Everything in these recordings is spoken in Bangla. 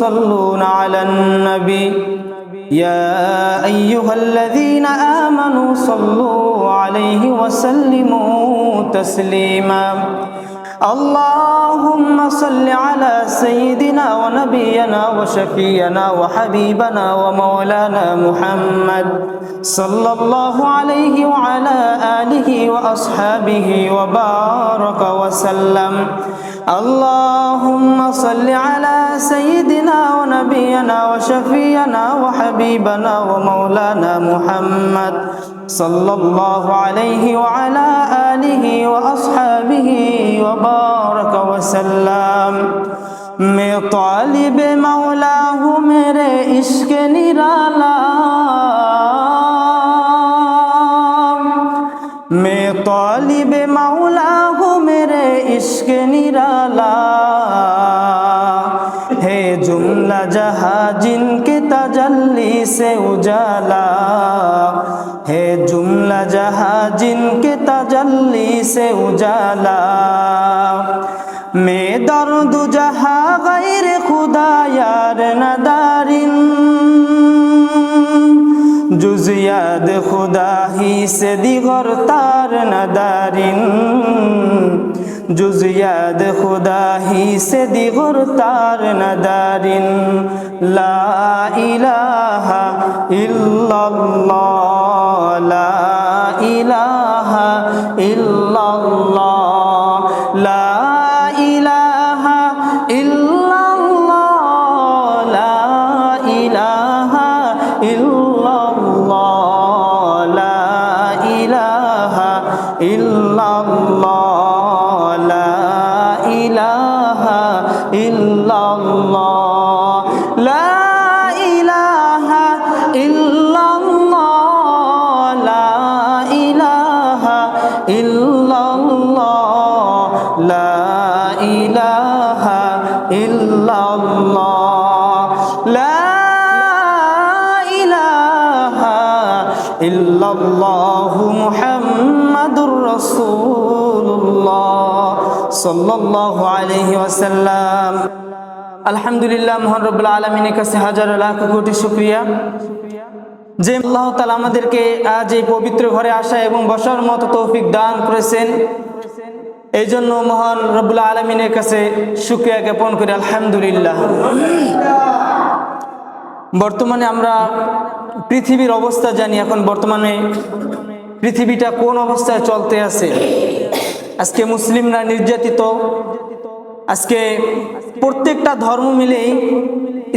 يصلون على النبي. يا أيها الذين آمنوا صلوا عليه وسلموا تسليما. اللهم صل على سيدنا ونبينا وشفينا وحبيبنا ومولانا محمد صلى الله عليه وعلى آله وأصحابه وبارك وسلم. اللهم صل على سيدنا ونبينا وشفينا وحبيبنا ومولانا محمد صلى الله عليه وعلى آله وأصحابه وبارك وسلم. میں طالب مولا ہوں نرالا ইশকে নিরালা। হে জুমলা জাহা জিনকে তাজাল্লি সে উজালা। হে জুমলা জাহা জিনকে তাজাল্লি সে উজালা। মে দর্দ জাহা গাইর খুদায়ার নাদারিন। জুজিয়াদ খুদা হি সে দিগর তার নাদারিন। জুজিয়াদ খুদা হি সে দিগুর তার লা ইলাহা ইল্লাল্লাহ লা ইলাহা ইল্লাল্লাহ। সাল্লাল্লাহু আলাইহি আলহামদুলিল্লাহ, মহান রব্বুল আলামিনের কাছে হাজার লাখ কোটি শুকরিয়া। যে আল্লাহ তাআলা আমাদেরকে আজ এই পবিত্র ঘরে আসা এবং বসার মতো তৌফিক দান করেছেন এই জন্য মহান রব্বুল আলমিনের কাছে সুক্রিয়া জ্ঞাপন করি, আলহামদুলিল্লাহ। বর্তমানে আমরা পৃথিবীর অবস্থা জানি, এখন বর্তমানে পৃথিবীটা কোন অবস্থায় চলতে আছে? আজকে মুসলিমরা নির্যাতিত। আজকে প্রত্যেকটা ধর্ম মিলেই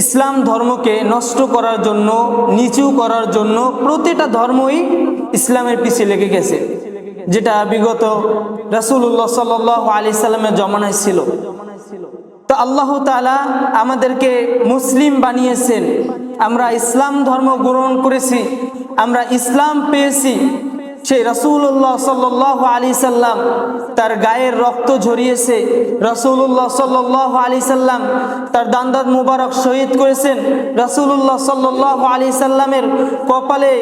ইসলাম ধর্মকে নষ্ট করার জন্য, নিচু করার জন্য প্রতিটা ধর্মই ইসলামের পিছিয়ে লেগে গেছে। যেটা বিগত রাসুল্লাহ সাল আলি সাল্লামের জমানায় ছিল। তো আল্লাহ তালা আমাদেরকে মুসলিম বানিয়েছেন। আমরা ইসলাম ধর্ম গ্রহণ করেছি, আমরা ইসলাম পেয়েছি। সেই রসুল্লাহ সাল্লাহ আলি সাল্লাম তার গায়ের রক্ত ঝরিয়েছে। রসুল্লাহ সাল্লাহ আলি সাল্লাম তার দান্দাদ মুবারক শহীদ করেছেন। রসুল্লাহ সাল্লাহ আলি সাল্লামের কপালে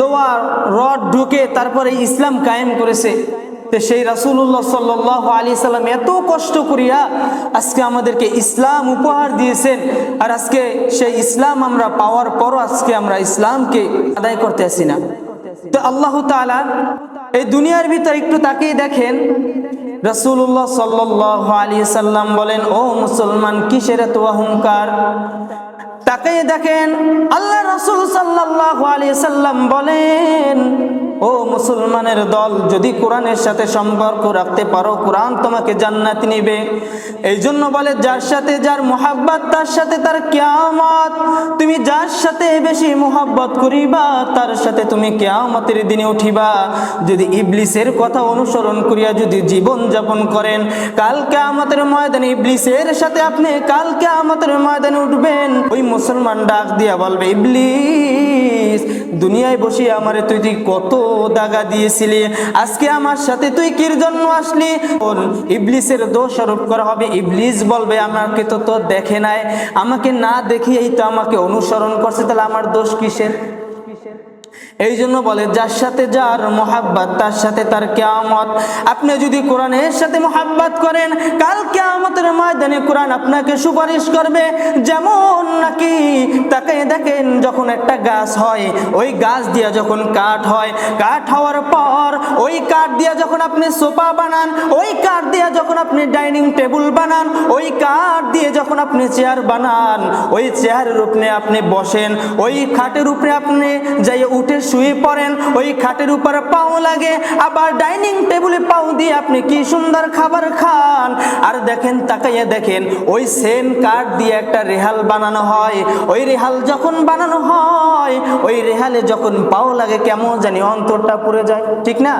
লোয়ার রড ঢুকে তারপরে ইসলাম কায়েম করেছে। তো সেই রাসুল্লাহ সাল্লাহ আলী সাল্লাম এত কষ্ট করিয়া আজকে আমাদেরকে ইসলাম উপহার দিয়েছেন আর আজকে সেই ইসলাম আমরা পাওয়ার পরও আজকে আমরা ইসলামকে আদায় করতে আসি না। তো আল্লাহ তালা এই দুনিয়ার ভিতর একটু তাকেই দেখেন। রসুল্লাহ সাল্লাহ আলী সাল্লাম বলেন, ও মুসলমান, কিসের এত অহংকার? তাকেই দেখেন, আল্লাহ রসুল সাল্লাহ আলী সাল্লাম বলেন ও মুসলমানের দল, যদি কোরআনের সাথে সম্পর্ক রাখতে পারো, কোরআন তোমাকে জান্নাত নিবে। এই জন্য বলে, যার সাথে যার মোহাব্বত, তার সাথে তার কেয়ামত। তুমি যার সাথে বেশি মোহাব্বত করিবা, তার সাথে তুমি কেয়ামতের দিনে উঠিবা। যদি ইবলিসের কথা অনুসরণ করিয়া যদি জীবন যাপন করেন, কাল কেয়ামতের ময়দানে ইবলিসের সাথে আপনি কাল কেয়ামতের ময়দানে উঠবেন। ওই মুসলমান ডাক দিয়া বলবে, ইবলিস, দুনিয়ায় বসে আমারে তুই তুই কত দাগা দিয়েছিলি। আজকে আমার সাথে তুই কির জন্য আসলি? ওর ইবলিসের দোষ আরোপ করা হবে। ইবলিস বলবে, আমাকে তো তো দেখে নাই। আমাকে না দেখিয়েই তো আমাকে অনুসরণ করছে। তাহলে আমার দোষ কিসের কিসের? এই জন্য বলে, যার সাথে যার মোহাব্বত, তার সাথে তার কেয়ামত। আপনি যদি কোরআনের সাথে মোহাব্বত করেন, কাল কেয়ামতের ময়দানে কোরআন আপনাকে সুপারিশ করবে। যেমন নাকি তাকে দেখেন যখন একটা গাছ হয়, ওই গাছ দিয়া যখন কাঠ হয়, কাঠ হওয়ার পর ওই কাঠ দিয়া যখন আপনি সোফা বানান, ওই কাঠ দিয়া যখন আপনি ডাইনিং টেবিল বানান, ওই কাঠ দিয়ে যখন আপনি চেয়ার বানান, ওই চেয়ারের উপরে আপনি বসেন, ওই খাটের উপরে আপনি যাই উঠে শুয়ে পড়েন, ওই খাটের উপর পাও লাগে, আবার ডাইনিং টেবিলে পাও দিয়ে আপনি কি সুন্দর খাবার খান? আর দেখেন, তাকাইয়া দেখেন, ওই সেম কাঠ দিয়ে একটা রেহাল বানানো হয়। ওই রেহাল যখন বানানো হয়, ওই রেহালে যখন পাও লাগে, কেমন জানি অন্তরটা পুড়ে যায়। ঠিক না?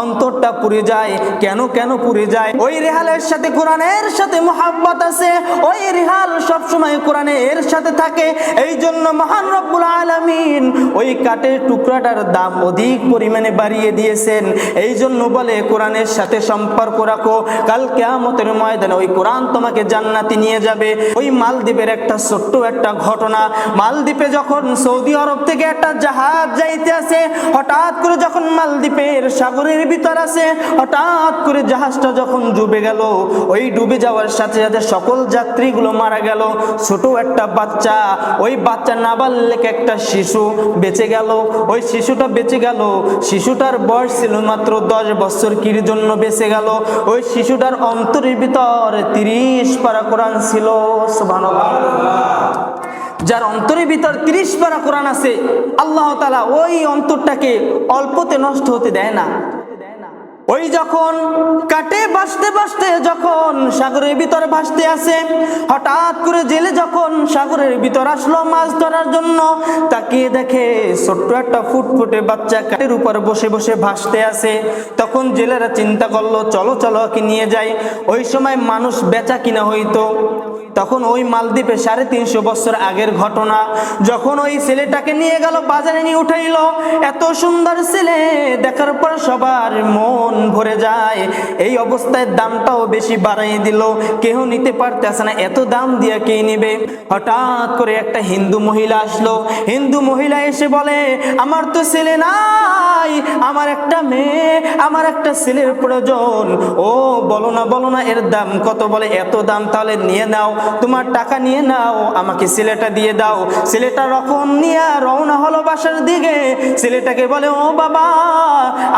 অন্তরটা পুড়ে যায়, কেন কেন পুড়ে যায়? ওই রেহালের সাথে কোরআনের সাথে মোহাব্বত আছে, ওই রেহাল সব সময় কোরআনের সাথে থাকে। এই জন্য মহান রব্বুল আলামিন ওই কাঠের টুকরাটার দাম অধিক পরিমাণে বাড়িয়ে দিয়েছেন। এই জন্য বলে, কোরআনের সাথে সম্পর্ক রাখো। কাল কেয়ামতের ময়দানে ওই কোরআন তোমাকে জান্নাতি নিয়ে যাবে। ওই মালদ্বীপের একটা ছোট্ট একটা ঘটনা। মালদ্বীপে যখন সৌদি আরব থেকে একটা জাহাজ যাইতে আছে হঠাৎ করে যখন মালদ্বীপের সাগরের ভিতর আছে, হঠাৎ করে জাহাজটা যখন ডুবে গেল, ওই ডুবে যাওয়ার সাথে সাথে সকল যাত্রীগুলো মারা গেল। ছোট একটা বাচ্চা, ওই বাচ্চা নাবালক একটা শিশু বেঁচে গেল। ওই শিশুটা বেঁচে গেল। শিশুটার বয়স ছিল মাত্র দশ বছর কির জন্য বেঁচে গেল। ওই শিশুটার অন্তরের ভিতর তিরিশ পারা কোরআন ছিল যার অন্তরের ভিতর তিরিশ পারা কোরআন আছে, আল্লাহ তালা ওই অন্তরটাকে অল্পতে নষ্ট হতে দেয় না। ওই যখন কাটে বাসতে বাসতে যখন সাগরের ভিতর ভাসতে আসে, হঠাৎ করে জেলে যখন সাগরের ভিতর আসলো মাছ ধরার জন্য, তাকিয়ে দেখে ছোট্ট একটা ফুটফুটে বাচ্চা কাটের উপর বসে বসে ভাসতে আসে। তখন জেলেরা চিন্তা করল, চলো চলো, ওকে নিয়ে যাই। ওই সময় মানুষ বেচা কিনা হইতো। তখন ওই মালদ্বীপে সাড়ে তিনশো বছর আগের ঘটনা। যখন ওই ছেলেটাকে নিয়ে গেল, বাজারে নিয়ে উঠাইল, এত সুন্দর ছেলে, দেখার পর সবার মন ভরে যায়। এই অবস্থায় দামটাও বেশি বাড়াই দিল। কেউ নিতে পারতেছে না, এত দাম দিয়ে কে নিবে? হঠাৎ করে একটা হিন্দু মহিলা আসলো। হিন্দু মহিলা এসে বলে, আমার তো ছেলে নাই, আমার একটা মেয়ে, আমার একটা ছেলের প্রয়োজন। ও, বলো না বলো না, এর দাম কত? বলে, এত দাম তাহলে নিয়ে নাও, তোমার টাকা নিয়ে নাও, আমাকে ছেলেটা দিয়ে দাও। ছেলেটা রকম নিয়ে রওনা হলো বাসার দিকে। ছেলেটাকে বলে, ও বাবা,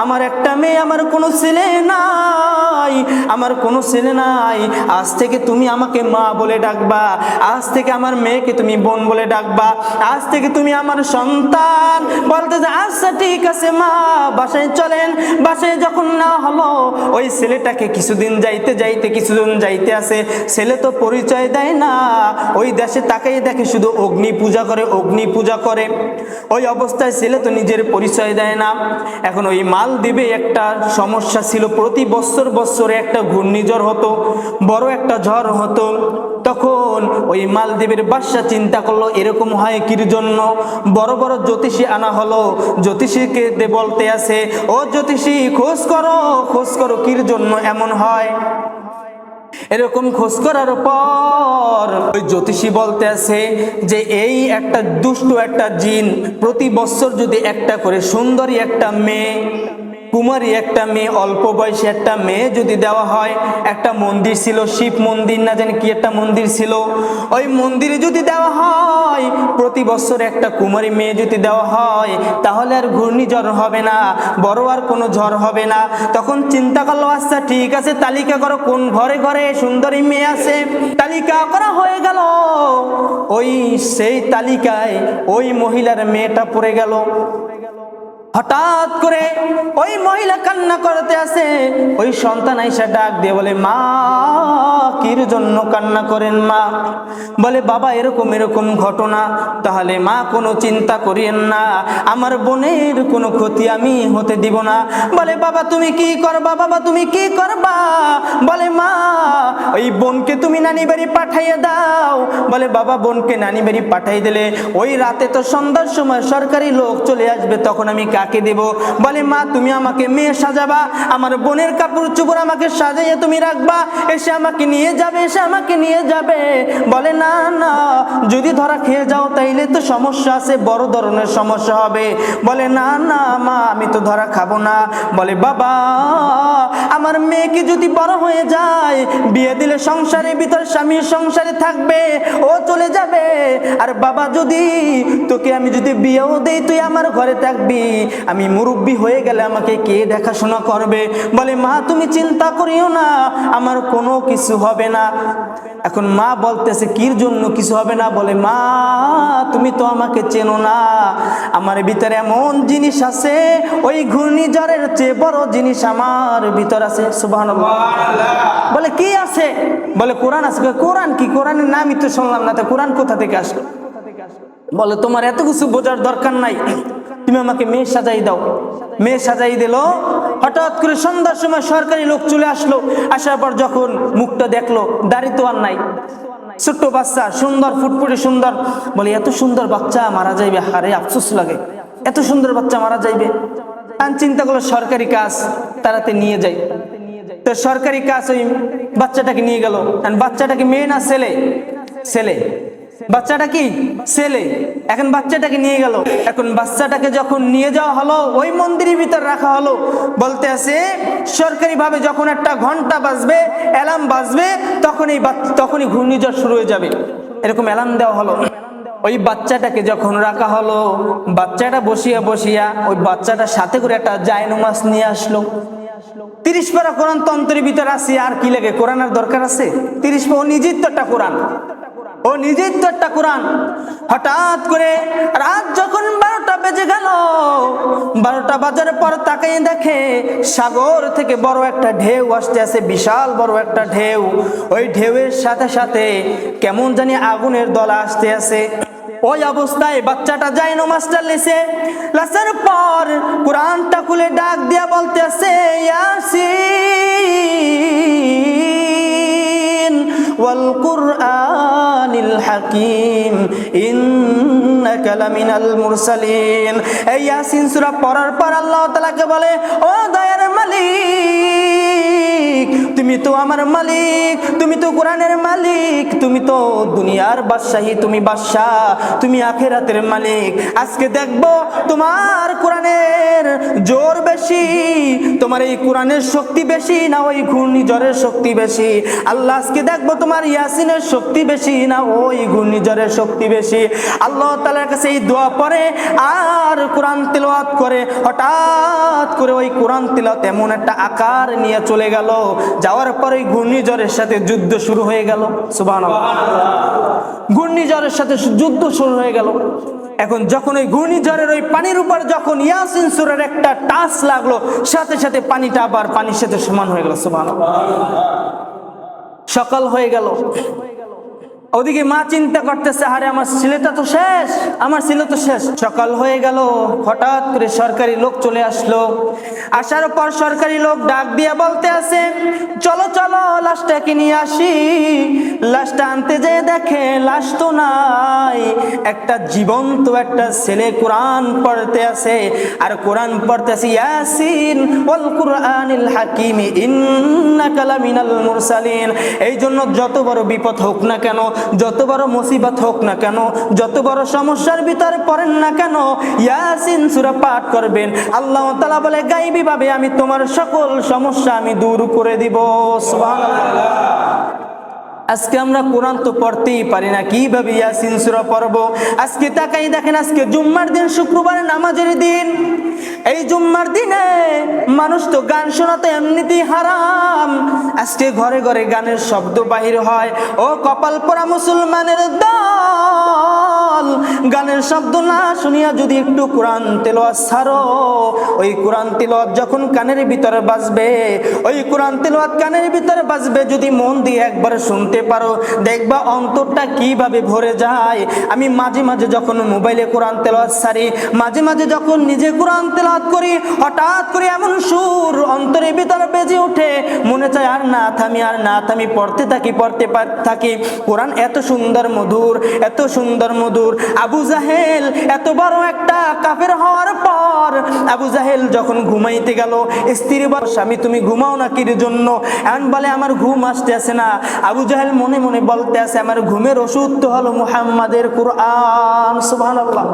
আমার একটা মেয়ে, আমার কোনো ছেলে নাই, আমার কোনো ছেলে নাই। আজ থেকে তুমি আমাকে মা বলে ডাকবা, আজ থেকে আমার মেয়েকে তুমি বোন বলে ডাকবা, আজ থেকে তুমি আমার সন্তান। বলতে যে আচ্ছা ঠিক আছে মা, বাসায় চলেন। বাসায় যখন না হলো, ওই ছেলেটাকে কিছুদিন যাইতে যাইতে কিছুদিন যাইতে আসে। ছেলে তো পরিচয় দেয় না। ওই দেশে তাকাই দেখে শুধু অগ্নি পূজা করে, অগ্নি পূজা করে। ওই অবস্থায় ছেলে তো নিজের পরিচয় দেয় না। এখন ওই মাল দিবে একটা সমস্যা ছিল, প্রতি বছর বছরে একটা ঘূর্ণিঝড় হতো, বড় একটা ঝড় হতো। তখন ওই মালদ্বীপের বাদশা চিন্তা করল, এরকম হয় কির জন্য? বড় বড় জ্যোতিষী আনা হলো। জ্যোতিষীকে বলতে আছে, ও জ্যোতিষী, খোঁজ করো খোঁজ করো কির জন্য এমন হয়? এরকম খোঁজ করার পর ওই জ্যোতিষী বলতে আছে যে, এই একটা দুষ্ট একটা জিন, প্রতি বছর যদি একটা করে সুন্দরী একটা মেয়ে কুমারী একটা মেয়ে, অল্প বয়সী একটা মেয়ে যদি দেওয়া হয়, একটা মন্দির ছিল, শিব মন্দির না জানি কি একটা মন্দির ছিল, ওই মন্দিরে যদি দেওয়া হয়, প্রতি বছর একটা কুমারী মেয়ে যদি দেওয়া হয়, তাহলে আর ঘূর্ণিঝড় হবে না, বড় আর কোনো ঝড় হবে না। তখন চিন্তা করল আচ্ছা ঠিক আছে, তালিকা করো, কোন ঘরে ঘরে সুন্দরী মেয়ে আছে? তালিকা করা হয়ে গেল। ওই সেই তালিকায় ওই মহিলার মেয়েটা পড়ে গেল। হঠাৎ করে ওই মহিলা কান্না করতে আসে। ওই সন্তান আইসা ডাক দিয়ে বলে, মা, কির জন্য কান্না করেন মা? বলে, বাবা, এরকম এরকম ঘটনা, তাহলে মা কোনো চিন্তা করিয়েন না। আমার বোনের কোনো ক্ষতি আমি হতে দিব না। বলে, বাবা, তুমি কি করবা? বাবা, তুমি কি করবা? বলে, মা, ওই বোনকে তুমি নানি বাড়ি পাঠাইয়ে দাও। বলে, বাবা, বোনকে নানি বাড়ি পাঠাই দিলে ওই রাতে তো সন্ধ্যার সময় সরকারি লোক চলে আসবে, তখন আমি কাকে দেব। বলে, মা, তুমি আমাকে মেয়ে সাজাবা, আমার বোনের কাপড় চুপড় আমাকে সাজাইয়ে তুমি রাখবা, এসে আমাকে নিয়ে যাবে, এসে আমাকে নিয়ে যাবে। বলে, না না, যদি ধরা খেয়ে যাও তাইলে তো সমস্যা আছে, বড় ধরনের সমস্যা হবে। বলে, না না, মা, আমি তো ধরা খাব না। বলে, বাবা, আমার মেয়েকে যদি বড় হয়ে যায়, বিয়ে দিলে সংসারের ভিতর স্বামীর সংসারে থাকবে, ও চলে যাবে। আর বাবা যদি, তোকে আমি যদি বিয়েও দেই, তুই আমার ঘরে থাকবি। আমি মুরব্বী হয়ে গেলে আমাকে কে দেখাশোনা করবে? বলে মা তুমি চিন্তা করিও না আমার কোনো কিছু হবে না। এখন মা বলতেছে কির জন্য কিছু হবে না? বলে মা তুমি তো আমাকে চেনো না। আমার ভিতরে এমন জিনিস আছে ওই ঘূর্ণিঝড়ের চেয়ে বড় জিনিস আমার ভিতর আছে। সুবাহ বলে কি আছে? বলে কোরআন আছে। কোরআন কি? কোরআনের নামই তো শুনলাম না। তো কোরআন কোথা থেকে আসলো? বলে তোমার এত কিছু বোঝার দরকার নাই। তুমি আমাকে মেয়ে সাজাই দাও। মেয়ে সাজাই দিল। হঠাৎ করে সন্ধ্যার সময় সরকারি লোক চলে আসলো। আসার পর যখন মুখটা দেখল, দাড়ি তো আর নাই। ছোট্ট বাচ্চা, সুন্দর, ফুটফুটে সুন্দর। বলে, এত সুন্দর বাচ্চা মারা যাইবে, হারে আফসোস লাগে। এত সুন্দর বাচ্চা মারা যাইবে। আর চিন্তা করল, সরকারি কাজ, তারাতে নিয়ে যায় তো সরকারি কাজ ওই বাচ্চাটাকে নিয়ে গেল। বাচ্চাটাকে মেয়ে না, ছেলে? ছেলে। বাচ্চাটা কি ছেলে? এখন বাচ্চাটাকে নিয়ে গেল। এখন বাচ্চাটাকে যখন নিয়ে যাওয়া হলো, ওই মন্দিরের ভিতর রাখা হলো। বলতে আছে সরকারি ভাবে যখন একটা ঘণ্টা বাজবে অ্যালার্ম বাজবে তখন এই তখনই ঘূর্ণিঝড় শুরু হয়ে যাবে। এরকম অ্যালার্ম দেওয়া হলো। ওই বাচ্চাটাকে যখন রাখা হলো, বাচ্চাটা বসিয়া বসিয়া ওই বাচ্চাটার সাথে করে একটা জায়নুমাস নিয়ে আসলো। তিরিশ পারা কোরআন তন্ত্রের ভিতর আছে, আর কি লাগে? কোরআনের দরকার আছে? তিরিশ পা নিজের তো একটা কোরআন। ও নিজের তো একটা কোরআন। হঠাৎ করে রাত যখন বারোটা বেজে গেল, বারোটা বাজার পর তাকাই দেখে সাগর থেকে বড় একটা ঢেউ আসতে আছে, বিশাল বড় একটা ঢেউ। ওই ঢেউয়ের সাথে সাথে কেমন জানি আগুনের দলা আসতে আছে। ওই অবস্থায় বাচ্চাটা যায় মাস্টার লেসে। লাসের পর কোরআনটা খুলে ডাক দিয়া বলতে আছে ইয়াসিন। ওয়াল الحكيم إنك لمن المرسلين এই ইয়াসিন সূরা পড়ার পর আল্লাহ তাআলাকে বলে, ও দয়ার মালিক তুমি তো আমার মালিক, তুমি তো কোরআনের মালিক, তুমি তো দুনিয়ার বাদশাহী, তুমি বাদশাহ, তুমি আখেরাতের মালিক। আজকে দেখব তোমার কোরআনের জোর বেশি, তোমার এই কোরআনের শক্তি বেশি না ওই ঘূর্ণিঝড়ের শক্তি বেশি। আল্লাহ, আজকে দেখব তোমার ইয়াসিনের শক্তি বেশি না ওই ঘূর্ণিঝড়ের শক্তি বেশি। আল্লাহ তালার কাছে এই দোয়া পরে আর কোরআন তেলাওয়াত করে, হঠাৎ করে ওই কোরআন তেলাওয়াত এমন একটা আকার নিয়ে চলে গেল। যাওয়ার পরে ঘূর্ণিঝড়ের সাথে যুদ্ধ শুরু হয়ে গেল। সুবাহ ঘূর্ণিঝড়ের সাথে যুদ্ধ শুরু হয়ে গেল। এখন যখন ওই ঘূর্ণিঝড়ের ওই পানির উপর যখন ইয়াসিন সুরের একটা টাচ লাগল, সাথে সাথে পানিটা আবার পানির সাথে সমান হয়ে গেল। সুবাহ সকাল হয়ে গেল। ওদিকে মা চিন্তা করতেছে, আরে, আমার ছেলেটা তো শেষ, আমার ছেলে তো শেষ। সকাল হয়ে গেল, হঠাৎ করে সরকারি লোক চলে আসলো। আসার পর সরকারি লোক ডাক দিয়ে বলতে আছে, চলো চলো, লাশটাকে নিয়ে আসি। লাশটা আনতে যেয়ে দেখে লাশ তো নাই। একটা জীবন্ত একটা ছেলে কোরআন পড়তে আছে। আর কোরআন পড়তে আছে, ইয়াসিন ওয়াল কুরআনিল হাকিম ইন্নাকা লামিনাল মুরসালিন। এই জন্য যত বড় বিপদ হোক না কেন যত বড় মুসিবত হোক না কেন যত বড় সমস্যার ভিতরে পড়েন না কেন, ইয়াসিন সূরা পাঠ করবেন। আল্লাহ তাআলা বলে গাইবি ভাবে আমি তোমার সকল সমস্যা আমি দূর করে দিব। আজকে আমরা কোরআন তো পড়তেই পারি না, কীভাবে ইয়াসিন সূরা পড়ব? আজকে তাকাই দেখেন, আজকে জুম্মার দিন শুক্রবার নামাজের দিন। এই জুম্মার দিনে মানুষ তো গান শোনাতে এমনিতেই হারাম। আজকে ঘরে ঘরে গানের শব্দ বাহির হয়। ও কপাল পরা মুসলমানের দল। গানের শব্দ না শুনিয়া যদি একটু কোরআন তেলোয়াত ছাড়ো, ওই কোরআন তেলোয়াত যখন কানের ভিতরে বাজবে, ওই কোরআন তেলোয়াত কানের ভিতরে বাজবে, যদি মন দিয়ে একবার শুনতে পারো, দেখবা অন্তরটা কীভাবে ভরে যায়। আমি মাঝে মাঝে যখন মোবাইলে কোরআন তেলাওয়াত সারি, মাঝে মাঝে যখন নিজে কোরআন তেলাওয়াত করি, হঠাৎ করে এমন সুর অন্তরের ভিতরে বেজে ওঠে, মনে চায় আর না থামি, আর না থামি, পড়তে থাকি পড়তে থাকি। কোরআন এত সুন্দর মধুর, এত সুন্দর মধুর আবু জাহেল এত বড় একটা কাফের হওয়ার পর আবু জাহেল যখন ঘুমাইতে গেল, স্ত্রী বল, স্বামী, তুমি ঘুমাও না কির জন্য? এমন বলে, আমার ঘুম আসতে আসে না। আবু জাহেল মনে মনে বলতে আছে আমার ঘুমের ওষুধ তো হলো মুহাম্মাদের কোরআন। সুবহানাল্লাহ।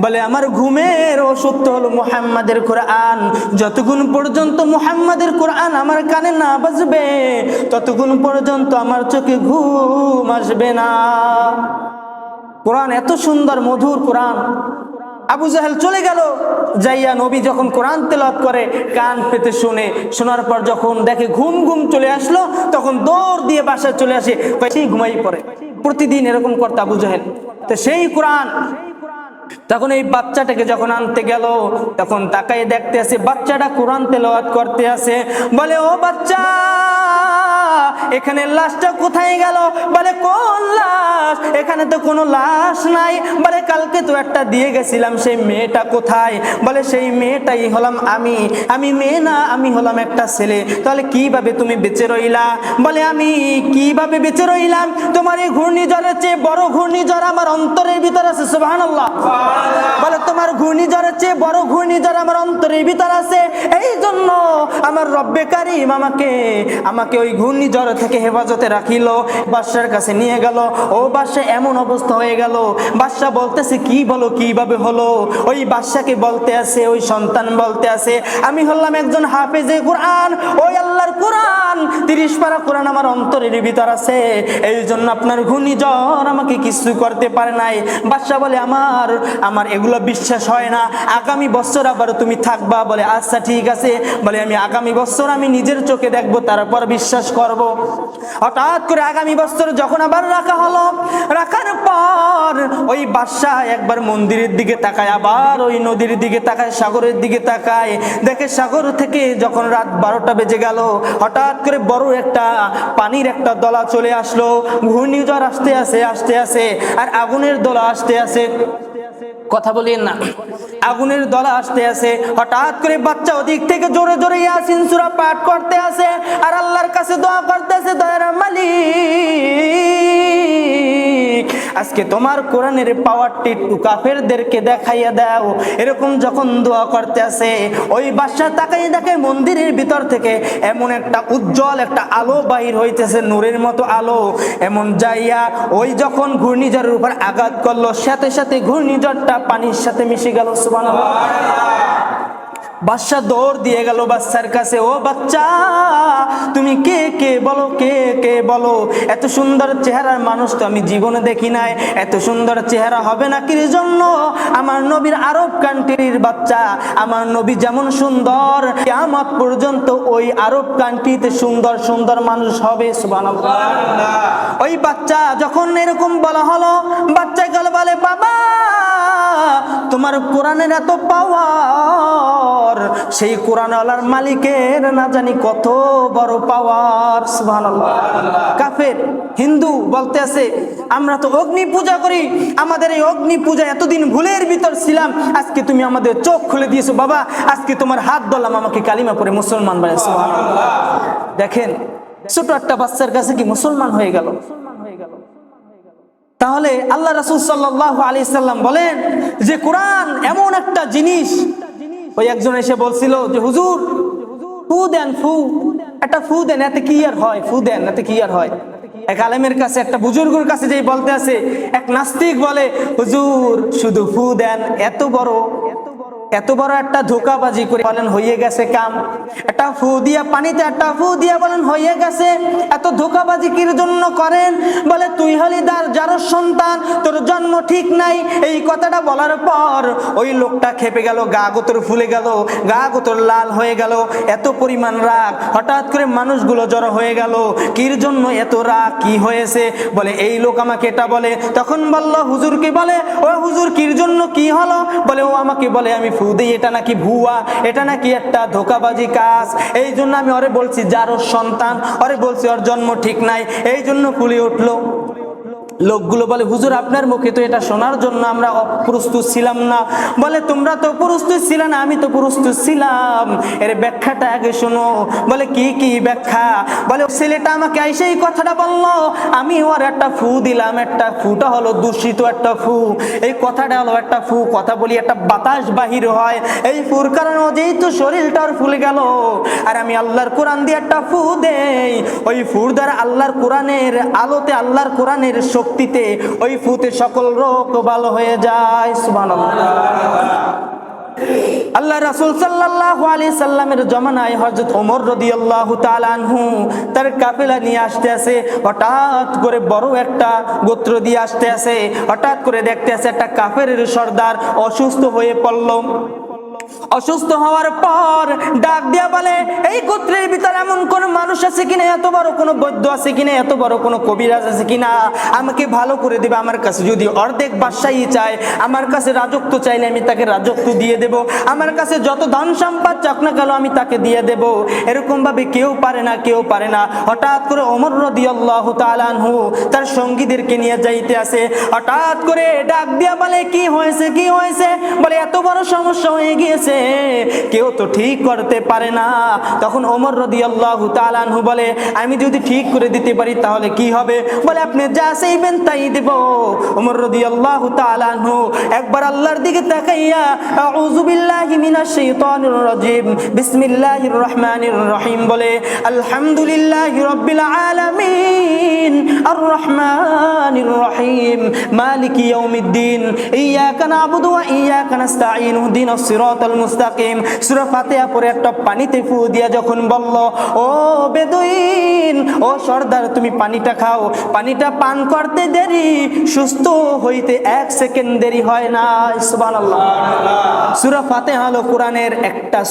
বলে, আমার ঘুমের ওষুধ তো হলো মুহাম্মাদের কোরআন। যতক্ষণ পর্যন্ত মুহাম্মাদের কোরআন আমার কানে না বাজবে, ততক্ষণ পর্যন্ত আমার চোখে ঘুম আসবে না। কোরআন এত সুন্দর, মধুর কোরআন। আবু জাহেল চলে গেল, যাইয়া নবী যখন কোরআন তেলত করে, কান পেতে শুনে, শোনার পর যখন দেখে ঘুম ঘুম চলে আসলো, তখন দৌড় দিয়ে বাসায় চলে আসে ঘুমাই পড়ে। প্রতিদিন এরকম করতে আবু জাহেল। তো সেই কোরআন তখন এই বাচ্চাটাকে যখন আনতে গেল, তখন তাকাই দেখতে আসে, বাচ্চাটা কোরআন তেলাওয়াত করতে আসে। বলে, ও বাচ্চা, এখানে লাশটা কোথায় গেল? বলে, কোন লাশ? এখানে তো কোনো লাশ নাই। বলে, কালকে তো একটা দিয়ে গেছিলাম, সেই মেয়েটা কোথায়? বলে, সেই মেয়েটাই হলাম আমি। আমি মেয়ে না, আমি হলাম একটা ছেলে। তাহলে কীভাবে তুমি বেঁচে রইলা? বলে, আমি কীভাবে বেঁচে রইলাম? তোমার এই ঘূর্ণিঝড়ের চেয়ে বড় ঘূর্ণিঝড় আমার অন্তরের ভিতর আছে, সুবহানাল্লাহ। বলে, তোমার ঘূর্ণিঝড়ের চেয়ে বড় ঘূর্ণিঝড় আমার অন্তরের ভিতর আছে। এই জন্য আমার রব্বে কারিম আমাকে আমাকে ওই ঘূর্ণিঝড় থেকে হেফাজতে রাখিল। বাদশার কাছে নিয়ে গেল। ও বাদশা এমন অবস্থা হয়ে গেল। বাদশা বলতেছে, কি বলো, কীভাবে হলো? ওই বাদশাকে বলতে আছে, ওই সন্তান বলতে আছে, আমি হলাম একজন হাফেজে কোরআন। ওই আল্লাহর কোরআন, তিরিশ পারা কোরআন আমার অন্তরের ভিতর আছে। এই জন্য আপনার ঘূর্ণিঝড় আমাকে কিছু করতে পারে নাই। বাদশা বলে, আমার আমার এগুলো বিশ্বাস হয় না। আগামী বছর আবার তুমি থাকবা বলে আচ্ছা ঠিক আছে। বলে, আমি আগামী বছর আমি নিজের চোখে দেখব, তারপর বিশ্বাস করব। হঠাৎ করে আগামী বছর যখন আবার রাখা হলো, রাখার পর ওই বাদশাহ একবার মন্দিরের দিকে তাকায়, আবার ওই নদীর দিকে তাকায়, সাগরের দিকে তাকায়। দেখে সাগর থেকে যখন রাত বারোটা বেজে গেল, হঠাৎ করে বড় একটা পানির একটা দলা চলে আসলো। ঘূর্ণিঝড় আসতে আসে আসতে আসে, আর আগুনের দলা আসতে আসে। কথা বলিয়েন না। আগুনের দলা আসতে আছে। হঠাৎ করে বাচ্চা ওদিক থেকে জোরে জোরে ইয়াসিন সূরা পাঠ করতে আছে আর আল্লাহর কাছে দোয়া করতে আছে দয়ার মালিক, আজকে তোমার কোরআনের পাওয়ারটি একটু কাফেরদেরকে দেখাইয়া দাও। এরকম যখন দোয়া করতে আছে, ওই বাদশা তাকাই দেখে মন্দিরের ভিতর থেকে এমন একটা উজ্জ্বল একটা আলো বাহির হইতেছে, নূরের মতো আলো। এমন যাইয়া ওই যখন ঘূর্ণিঝড়ের উপর আঘাত করল, সাথে সাথে ঘূর্ণিঝড়টা পানির সাথে মিশে গেল বাচ্চা দৌড় দিয়ে গেল বাচ্চার কাছে, ও বাচ্চা, তুমি কে কে বলো, কে কে বলো? এত সুন্দর চেহারার মানুষ তো আমি জীবনে দেখি নাই। এত সুন্দর চেহারা হবে না কির জন্য? আমার নবীর আরব কান্ট্রির বাচ্চা, আমার নবী যেমন সুন্দর, কিয়ামত পর্যন্ত ওই আরব কান্ট্রিতে সুন্দর সুন্দর মানুষ হবে ওই বাচ্চা যখন এরকম বলা হলো, বাচ্চা গেল বলে, বাবা তোমার কোরআনের এত পাওয়ার সেই কোরআনওয়ালার মালিকের না জানি কত বড় পাওয়ার কাফের, হিন্দু বলতে আছে, আমরা তো অগ্নি পূজা করি, আমাদের এই অগ্নি পূজা এতদিন ভুলের ভিতর ছিলাম, আজকে তুমি আমাদের চোখ খুলে দিয়েছ, বাবা, আজকে তোমার হাত ধরলাম, আমাকে কালিমা পরে মুসলমান বানায় দেখেন, ছোট একটা বাচ্চার কাছে কি মুসলমান হয়ে গেল? তাহলে আল্লাহ রাসুল সাল্লাহ আলি সাল্লাম বলেন যে কোরআন এমন একটা জিনিস। ওই একজন এসে বলছিল যে, হুজুর, ফু দেন ফু। একটা ফু দেন, এতে কি আর হয়? ফু দেন, এতে কি আর হয়? এক আলেমের কাছে, একটা বুজুর্গর কাছে যেই বলতে আছে, এক নাস্তিক বলে, হুজুর, শুধু ফু দেন, এত বড়। এত বড় একটা ধোকাবাজি করে বলেন হয়ে গেছে কাম। একটা ফু দিয়া পানিতে একটা ফু দিয়া বলেন হয়ে গেছে। এত ধোকাবাজি কির জন্য করেন? বলে, তুই হলি দার যার সন্তান, তোর জন্ম ঠিক নাই। এই কথাটা বলার পর ওই লোকটা খেপে গেল, গা গোতর ফুলে গেল, গা গোতর লাল হয়ে গেল, এত পরিমাণ রাগ। হঠাৎ করে মানুষগুলো জড়ো হয়ে গেল, কির জন্য এত রাগ, কি হয়েছে? বলে, এই লোক আমাকে এটা বলে। তখন বলল হুজুর কি বলে। ও হুজুর, কির জন্য কি হলো? বলে, ও আমাকে বলে, আমি ফু এটা নাকি ভুয়া, এটা নাকি একটা ধোকাবাজি কাজ। এই জন্য আমি ওরে বলছি, যার ওর সন্তান ওরে বলছি, ওর জন্ম ঠিক নাই, এই জন্য ফুলে উঠল। লোকগুলো বলে, হুজুর, আপনার মুখে তো এটা শোনার জন্য আমরা অপ্রস্তুত ছিলাম না। বলে, তোমরা তো প্রস্তুত ছিলে না, আমি তো প্রস্তুত ছিলাম। এর ব্যাখ্যাটা আগে শোনো। বলে, কি কি ব্যাখ্যা? বলে ছেলেটা আমাকে এসে এই কথাটা বলল, আমি ওর একটা ফু দিলাম, একটা ফুটা হলো দূষিত একটা ফু। এই কথাটা হলো একটা ফু, কথা বলি, একটা বাতাস বাহির হয়। এই ফুর কারণে ও যেহেতু শরীরটা ওর ফুলে গেল, আর আমি আল্লাহর কোরআন দিয়ে একটা ফু দেই। ওই ফুর দ্বারা আল্লাহর কোরআনের আলোতে, আল্লাহর কোরআনের শক্তিতে ওই ফুতে সকল রোগ ভালো হয়ে যায়, সুবহানাল্লাহ। আল্লাহ রাসুল সাল্লাল্লাহু আলি সাল্লামের জমানায় হযরত ওমর রাদিয়াল্লাহু তাআলা আনহু তার কাফেলা নিয়ে আসতে আছে হঠাৎ করে বড় একটা গোত্র দিয়ে আসতে আছে হঠাৎ করে দেখতে আসে একটা কাফের সর্দার অসুস্থ হয়ে পড়ল। অসুস্থ হওয়ার পর ডাক দিয়া বলে, এই গোত্রের ভিতরে এমন কোন মানুষ আছে কিনা? এত বড় কোনো বৈদ্য আছে কিনা? এত বড় কোনো কবিরাজ আছে কিনা? আমাকে ভালো করে দিবে, আমার কাছে যদি অর্ধেক বাদশাহী চায়, আমার কাছে রাজত্ব চাইলে আমি তাকে রাজত্ব দিয়ে দেব। আমার কাছে যত ধন সম্পদ চাক না গেল আমি তাকে দিয়ে দেব। এরকম ভাবে কেউ পারে না, কেউ পারে না। হঠাৎ করে ওমর রদিয়াল্লাহু তাআলাহু তার সঙ্গীদেরকে নিয়ে যাইতে আসে। হঠাৎ করে ডাক দিয়া বলে, কি হয়েছে? কি হয়েছে? বলে, এত বড় সমস্যা হয়ে গিয়েছে কেউ তো ঠিক করতে পারে না। তখন ওমর রদিয়াল্লাহু তাআলাহু বলে, আমি যদি ঠিক করে দিতে পারি তাহলে কি হবে? বলে, আপনি যা চাইবেন তাই দেব। ওমর রদিয়াল্লাহু তাআলাহু একবার আল্লাহর দিকে তাকাইয়া, আউযু বিল্লাহি মিনাশ শাইতানির রাজিম, বিসমিল্লাহির রহমানির রহিম, বলে, আলহামদুলিল্লাহি রাব্বিল আলামিন আর রহমানির রহিম, মালিকি ইয়াউমিদ্দিন, ইয়াকা নাবুদু ওয়া ইয়াকা নাস্তাঈন মুস্তাকিম। সূরা ফাতিহা পরে একটা পানিতে ফু দিয়া যখন বলল, ও বেদুইন, ও সর্দার, তুমি পানিটা খাও। পানিটা পান করতে দেরি, সুস্থ হইতে এক সেকেন্ড দেরি হয় না সুবহানাল্লাহ। হলো কোরআনের একটা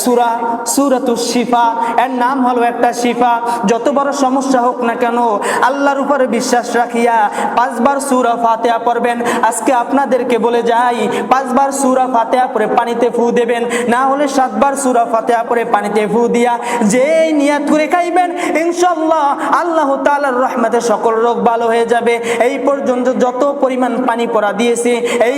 শিফা। এর নাম হলো একটা শিফা। যত বড় সমস্যা হোক না কেন, আল্লাহর উপরে বিশ্বাস রাখিয়া পাঁচবার সূরা ফাতিহা পড়বেন। আজকে আপনাদেরকে বলে যাই, পাঁচবার সূরা ফাতিহা পড়ে পানিতে ফু দেবেন। না হলে সাতবার সূরা ফাতিহা পড়ে পানিতে ফু দিয়া যেই নিয়াত করে খাইবেন, ইনশাআল্লাহ আল্লাহ তাআলার রহমতে সকল রোগ ভালো হয়ে যাবে। এই পর্যন্ত যত পরিমাণ পানি পড়া দিয়েছি, এই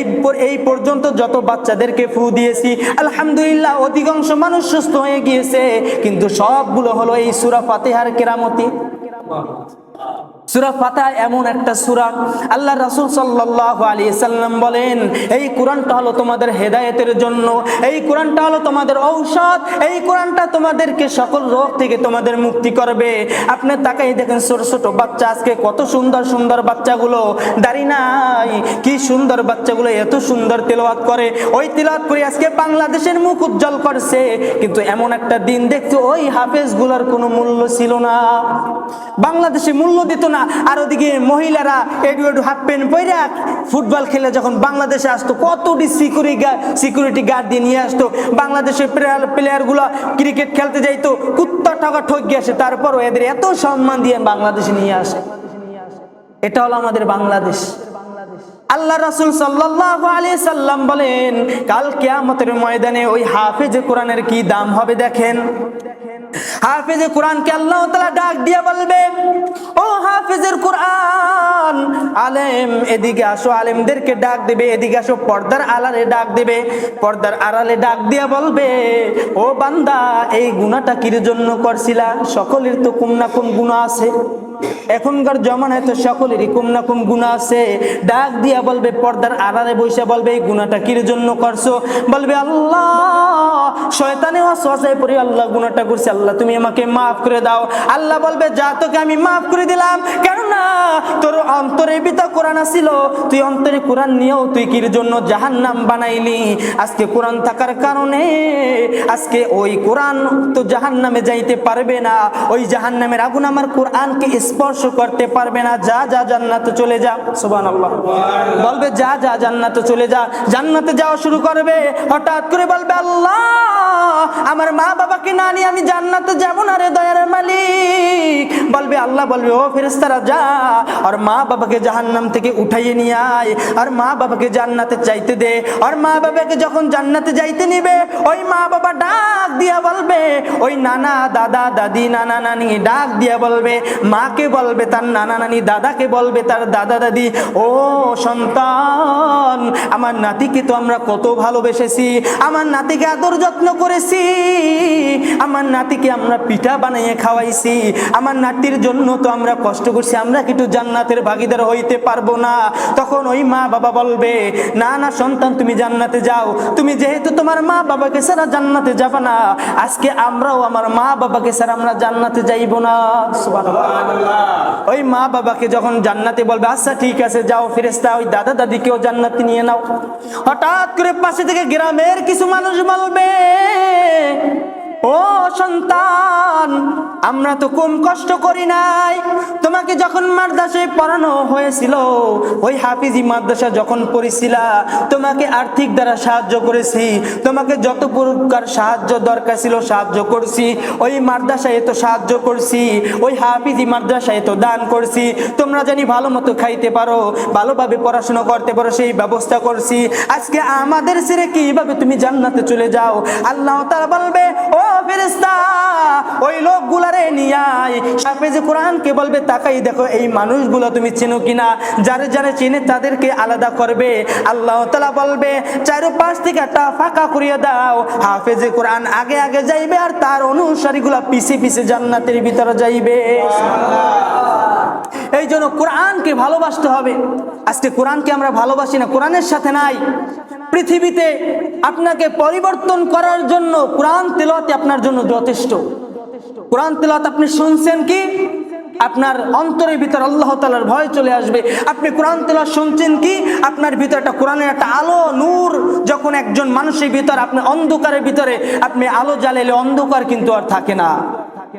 এই পর্যন্ত যত বাচ্চাদেরকে ফু দিয়েছি, আলহামদুলিল্লাহ অধিকাংশ মানুষ সুস্থ হয়ে গিয়েছে, কিন্তু সবগুলো হলো এই সূরা ফাতিহার কেরামতি। সুরা ফাতা এমন একটা সুরা। আল্লাহ রাসূল সাল্লাল্লাহু আলাইহি সাল্লাম বলেন, এই কোরআনটা হলো তোমাদের হেদায়েতের জন্য। এই কোরআনটা হলো তোমাদের ঔষধ। এই কোরআনটা তোমাদেরকে সকল রোগ থেকে তোমাদের মুক্তি করবে। আপনি তাকাই দেখেন ছোট ছোট বাচ্চা আজকে কত সুন্দর সুন্দর বাচ্চাগুলো। দাড়ি নাই। কি সুন্দর বাচ্চাগুলো এত সুন্দর তেলাওয়াত করে। ওই তেলাওয়াত করে আজকে বাংলাদেশের মুখ উজ্জ্বল করছে। কিন্তু এমন একটা দিন দেখতে ওই হাফেজগুলোর কোনো মূল্য ছিল না। বাংলাদেশে মূল্য দিত না। আর ওদিকে মহিলারা এডু এডু হাফ প্যান্ট পইরা ফুটবল খেলে যখন বাংলাদেশে আসতো, কতটি সিকিউরিটি গার্ড সিকিউরিটি গার্ড দিয়ে নিয়ে আসতো। বাংলাদেশের প্লেয়ার প্লেয়ারগুলো ক্রিকেট খেলতে যাইতো, কুত্তা টাকা ঠকে আসে, তারপরও এদের এত সম্মান দিয়ে বাংলাদেশে নিয়ে আসে। এটা হলো আমাদের বাংলাদেশ। আল্লাহ রাসূল সাল্লাল্লাহু আলাইহি সাল্লাম বলেন, কাল কিয়ামতের ময়দানে ওই হাফেজে কোরআনের কি দাম হবে দেখেন। হাফেজে কোরআনকে আল্লাহ তালা ডাক দিয়ে বলবে, ও হাফিজের কোরআন, আলেম, এদিকে আসো, আলেমদেরকে ডাক দিবে, এদিকে আসো, পর্দার আড়ালে ডাক দিবে। পর্দার আড়ালে ডাক দিয়া বলবে, ও বান্দা, এই গুণাটা কির জন্য করছিলা? সকলের তো কোন না কোন গুণা আছে। এখনকার জমানায় তো সকলেরই কম না কম গুণা আছে। ডাক দিয়া বলবে, পর্দার আড়ালে বসে বলবে, এই গুণাটা কির জন্য করছ? বলবে, আল্লাহ, শয়তানে অসহায় পড়ে আল্লাহ গুণাটা করছে। আল্লাহ, তুমি আমাকে মাফ করে দাও। আল্লাহ বলবে, যা তোকে আমি মাফ করে দিলাম। কেননা তোর অন্তরে বিতা কোরআন ছিল তুই অন্তরে কোরআন নিয়েও তুই কির জন্য জাহান্নাম বানাইলি? আজকে কোরআন থাকার কারণে আজকে ওই কোরআন তো জাহান্নামে যাইতে পারবে না। ওই জাহান্নামের আগুন আমার কোরআনকে স্পর্শ করতে পারবে না, যা যা জান্নাতে চলে যা। সুবহানাল্লাহ। বলবে, যা যা জান্নাতে চলে যা। জান্নাতে যাওয়া শুরু করবে। হঠাৎ করে বলবে, আল্লাহ, আমার মা বাবাকে না নিয়ে আমি জান্নাতে যাব না রে দয়ার মালিক। আল্লাহ বলবে, ও ফেরেস্তারা যা। আর মা বাবাকে জাহান্নাম থেকে উঠাইয়ে নিয়ে আয়। আর মা বাবাকে জান্নাতে চাইতে দে। আর মা বাবাকে যখন জান্নাতে যাইতে নিবে, ওই মা বাবা ডাক দিয়া বলবে, ওই নানা দাদা, দাদি, নানা নানি ডাক দিয়া বলবে, মাকে বলবে, তার নানা নানি দাদাকে বলবে, তার দাদা, দাদি, ও সন্তান, আমার নাতিকে তো আমরা কত ভালোবেসেছি, আমার নাতিকে আদর যত্ন করেছি, আমার নাতিকে আমরা পিঠা বানিয়ে খাওয়াইছি, আমার নাতির জন্য তো আমরা কষ্ট করছি আমরা কিন্তু জান্নাতের ভাগিদার হইতে পারব না। তখন ওই মা বাবা বলবে না না সন্তান তুমি জান্নাতে যাও। তুমি যেহেতু তোমার মা বাবাকে ছাড়া জান্নাতে যাবা না আজকে আমরাও আমার মা বাবাকে ছাড়া আমরা জান্নাতে যাইব না। ওই মা বাবাকে যখন জান্নাতে বলবে আচ্ছা ঠিক আছে যাও ফেরেস্তা ওই দাদা দাদিকেও জান্নাতে নিয়ে নাও। হঠাৎ করে পাশে থেকে গ্রামের কিছু মানুষ বলবে ও সন্তান আমরা তো কম কষ্ট করি নাই। তোমাকে যখন মাদ্রাসায় পড়ানো হয়েছিল, ওই হাফিজি মাদ্রাসা যখন পড়েছিলা, তোমাকে আর্থিক দ্বারা সাহায্য করেছি, তোমাকে যত প্রকার সাহায্য দরকার ছিল সাহায্য করছি, ওই মাদ্রাসায় তো সাহায্য করছি, ওই হাফিজি মাদ্রাসায় তো দান করছি, তোমরা জানি ভালো মতো খাইতে পারো, ভালোভাবে পড়াশোনা করতে পারো, সেই ব্যবস্থা করছি। আজকে আমাদের ছেড়ে কীভাবে তুমি জান্নাতে চলে যাও? আল্লাহ তারা বলবে, ও ফেরেস্তা ওই লোকগুলারে নিয়ে আয়। হাফেজে কোরআনকে বলবে, তাকাই দেখো, এই মানুষগুলো তুমি চেনো কিনা? যারে যারে চেনে তাদেরকে আলাদা করবে। আল্লাহ তালা বলবে, চারপাশ থেকে একটা ফাঁকা করিয়ে দাও। হাফেজে কোরআন আগে আগে যাইবে আর তার অনুসারীগুলা পিছে পিছে জান্নাতের ভিতরে যাইবে। এই জন্য কোরআনকে ভালোবাসতে হবে। আজকে কোরআনকে আমরা ভালোবাসি না, কোরআনের সাথে নাই। পৃথিবীতে আপনাকে পরিবর্তন করার জন্য কোরআন তেলাওয়াতে আপনার জন্য যথেষ্ট। কোরআন তেলত আপনি শুনছেন কি? আপনার অন্তরের ভিতর আল্লাহ তালার ভয় চলে আসবে। আপনি কোরআন তেলাওয়াত শুনছেন কি? আপনার ভিতরে একটা কোরআনের একটা আলো, নূর, যখন একজন মানুষের ভিতর, আপনি অন্ধকারের ভিতরে, আপনি আলো জ্বালাইলে অন্ধকার কিন্তু আর থাকে না।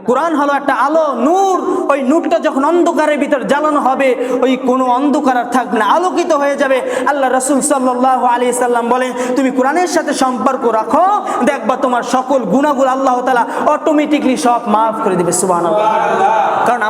কোরআন হলো একটা আলো, নূর। ওই নূরটা যখন অন্ধকারের ভিতর জ্বালানো হবে, ওই কোনো অন্ধকার আর থাকবে না। আলোকিত হয়ে যাবে। আল্লাহ রসুল সাল্লাহ আলী সাল্লাম বলেন, তুমি কোরআনের সাথে সম্পর্ক রাখো, দেখবা তোমার সকল গুণাগুলো আল্লাহ তালা অটোমেটিকলি সব মাফ করে দেবে সুবাহ কারণ